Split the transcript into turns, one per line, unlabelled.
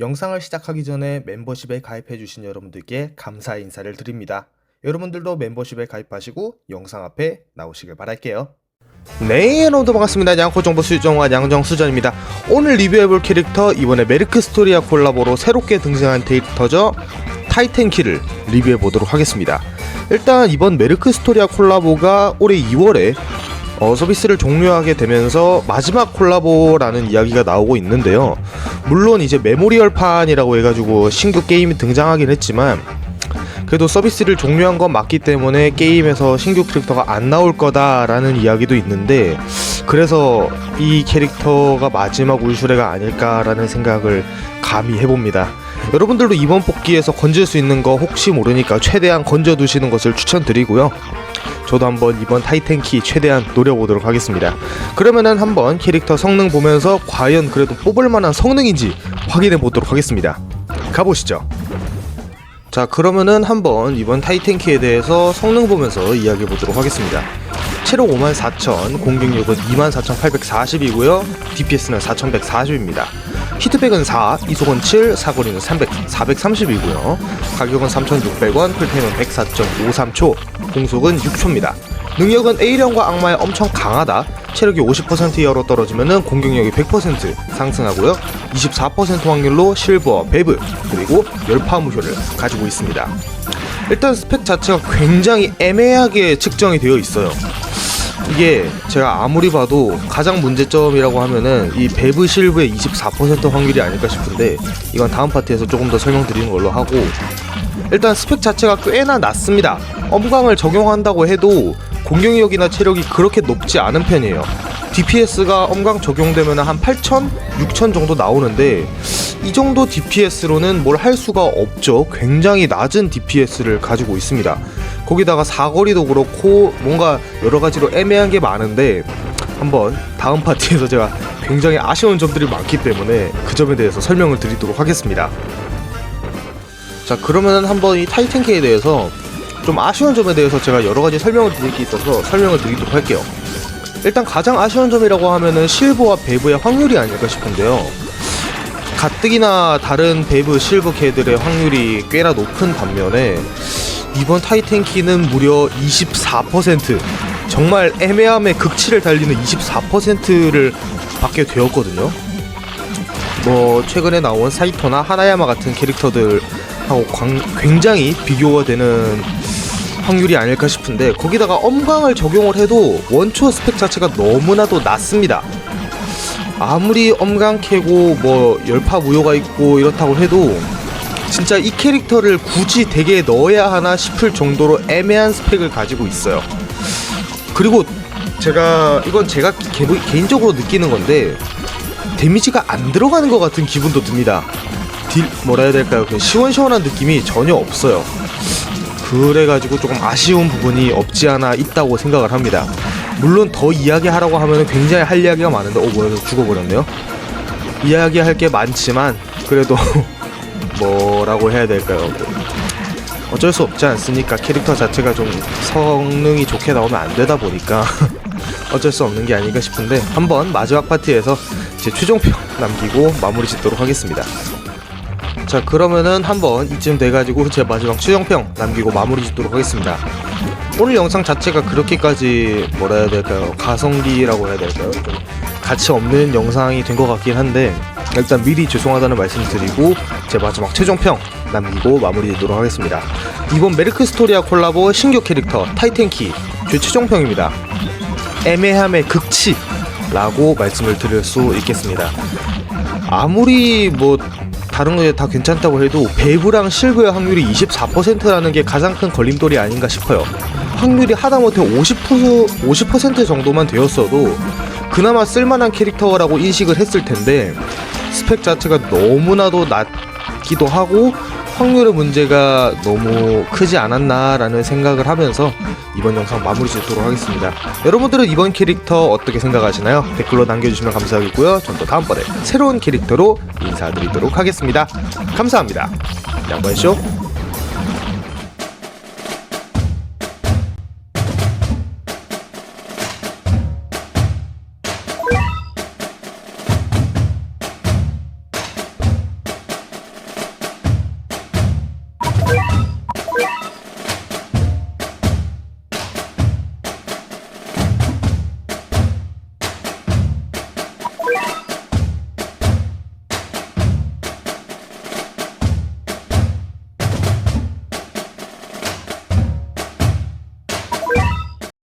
영상을 시작하기 전에 멤버십에 가입해주신 여러분들께 감사 인사를 드립니다. 여러분들도 멤버십에 가입하시고 영상 앞에 나오시길 바랄게요. 네, 여러분들 반갑습니다. 양코 정보 수정화 양정 수전입니다. 오늘 리뷰해볼 캐릭터 이번에 메르크 스토리아 콜라보로 새롭게 등장한 데이터죠. 타이텐키를 리뷰해보도록 하겠습니다. 일단 이번 메르크 스토리아 콜라보가 올해 2월에 어, 서비스를 종료하게 되면서 마지막 콜라보라는 이야기가 나오고 있는데요. 물론 이제 메모리얼판이라고 해가지고 신규 게임이 등장하긴 했지만 그래도 서비스를 종료한 건 맞기 때문에 게임에서 신규 캐릭터가 안 나올 거다라는 이야기도 있는데 그래서 이 캐릭터가 마지막 울슈레가 아닐까라는 생각을 감히 해봅니다. 여러분들도 이번 뽑기에서 건질 수 있는 거 혹시 모르니까 최대한 건져 두시는 것을 추천드리고요. 저도 한번 이번 타이텐키 최대한 노려보도록 하겠습니다. 그러면은 한번 캐릭터 성능 보면서 과연 그래도 뽑을 만한 성능인지 확인해 보도록 하겠습니다. 가보시죠. 자 그러면은 한번 이번 타이텐키에 대해서 성능 보면서 이야기해 보도록 하겠습니다. 체력 54,000, 공격력은 24,840이고요. DPS는 4,140입니다. 히트백은 4, 이속은 7, 사거리는 300, 430이고요. 가격은 3,600원, 풀타임은 104.53초, 공속은 6초입니다. 능력은 A령과 악마의 엄청 강하다. 체력이 50% 이하로 떨어지면 공격력이 100% 상승하고요. 24% 확률로 실버, 베브, 그리고 열파 무효를 가지고 있습니다. 일단 스펙 자체가 굉장히 애매하게 측정이 되어 있어요. 이게 제가 아무리 봐도 가장 문제점이라고 하면은 이 베브 실브의 24% 확률이 아닐까 싶은데 이건 다음 파트에서 조금 더 설명드리는 걸로 하고 일단 스펙 자체가 꽤나 낮습니다. 엄광을 적용한다고 해도 공격력이나 체력이 그렇게 높지 않은 편이에요. DPS가 엄광 적용되면 한 8,000, 6,000 정도 나오는데 이 정도 DPS로는 뭘 할 수가 없죠. 굉장히 낮은 DPS를 가지고 있습니다. 거기다가 사거리도 그렇고 뭔가 여러 가지로 애매한 게 많은데 한번 다음 파트에서 제가 굉장히 아쉬운 점들이 많기 때문에 그 점에 대해서 설명을 드리도록 하겠습니다. 자 그러면은 한번 이 타이탄키에 대해서 좀 아쉬운 점에 대해서 제가 여러 가지 설명을 드릴 게 있어서 설명을 드리도록 할게요. 일단 가장 아쉬운 점이라고 하면은 실버와 베브의 확률이 아닐까 싶은데요. 가뜩이나 다른 베브 실버 캐들의 확률이 꽤나 높은 반면에 이번 타이탄키는 무려 24% 정말 애매함의 극치를 달리는 24%를 받게 되었거든요. 뭐 최근에 나온 사이토나 하나야마 같은 캐릭터들하고 광- 굉장히 비교가 되는 확률이 아닐까 싶은데 거기다가 엄광을 적용을 해도 원초 스펙 자체가 너무나도 낮습니다. 아무리 엄광 캐고 뭐 열파 무효가 있고 이렇다고 해도 진짜 이 캐릭터를 굳이 덱에 넣어야 하나 싶을 정도로 애매한 스펙을 가지고 있어요. 그리고 제가 이건 제가 개, 개인적으로 느끼는 건데 데미지가 안 들어가는 것 같은 기분도 듭니다. 딜 뭐라 해야 될까요? 그 시원시원한 느낌이 전혀 없어요. 그래가지고 조금 아쉬운 부분이 없지 않아 있다고 생각을 합니다. 물론 더 이야기하라고 하면 굉장히 할 이야기가 많은데, 어 뭐야 죽어버렸네요. 이야기할 게 많지만 그래도 뭐라고 해야 될까요? 뭐 어쩔 수 없지 않습니까? 캐릭터 자체가 좀 성능이 좋게 나오면 안 되다 보니까 어쩔 수 없는 게 아닌가 싶은데 한번 마지막 파티에서 제 최종평 남기고 마무리 짓도록 하겠습니다. 자 그러면은 한번 이쯤 돼가지고 제 마지막 최종평 남기고 마무리 짓도록 하겠습니다. 오늘 영상 자체가 그렇게까지 뭐라 해야 될까요? 가성비라고 해야 될까요? 좀 가치 없는 영상이 된 것 같긴 한데 일단 미리 죄송하다는 말씀 드리고 제 마지막 최종평 남기고 마무리 짓도록 하겠습니다. 이번 메르크 스토리아 콜라보 신규 캐릭터 타이텐키 제 최종평입니다. 애매함의 극치 라고 말씀을 드릴 수 있겠습니다. 아무리 뭐 다른 거다 괜찮다고 해도 베브랑 실버의 확률이 24%라는 게 가장 큰 걸림돌이 아닌가 싶어요. 확률이 하다못해 50% 50% 정도만 되었어도 그나마 쓸만한 캐릭터라고 인식을 했을 텐데 스펙 자체가 너무나도 낮기도 하고 확률의 문제가 너무 크지 않았나라는 생각을 하면서 이번 영상 마무리 짓도록 하겠습니다. 여러분들은 이번 캐릭터 어떻게 생각하시나요? 댓글로 남겨주시면 감사하겠고요. 전 또 다음번에 새로운 캐릭터로 인사드리도록 하겠습니다. 감사합니다. 양반쇼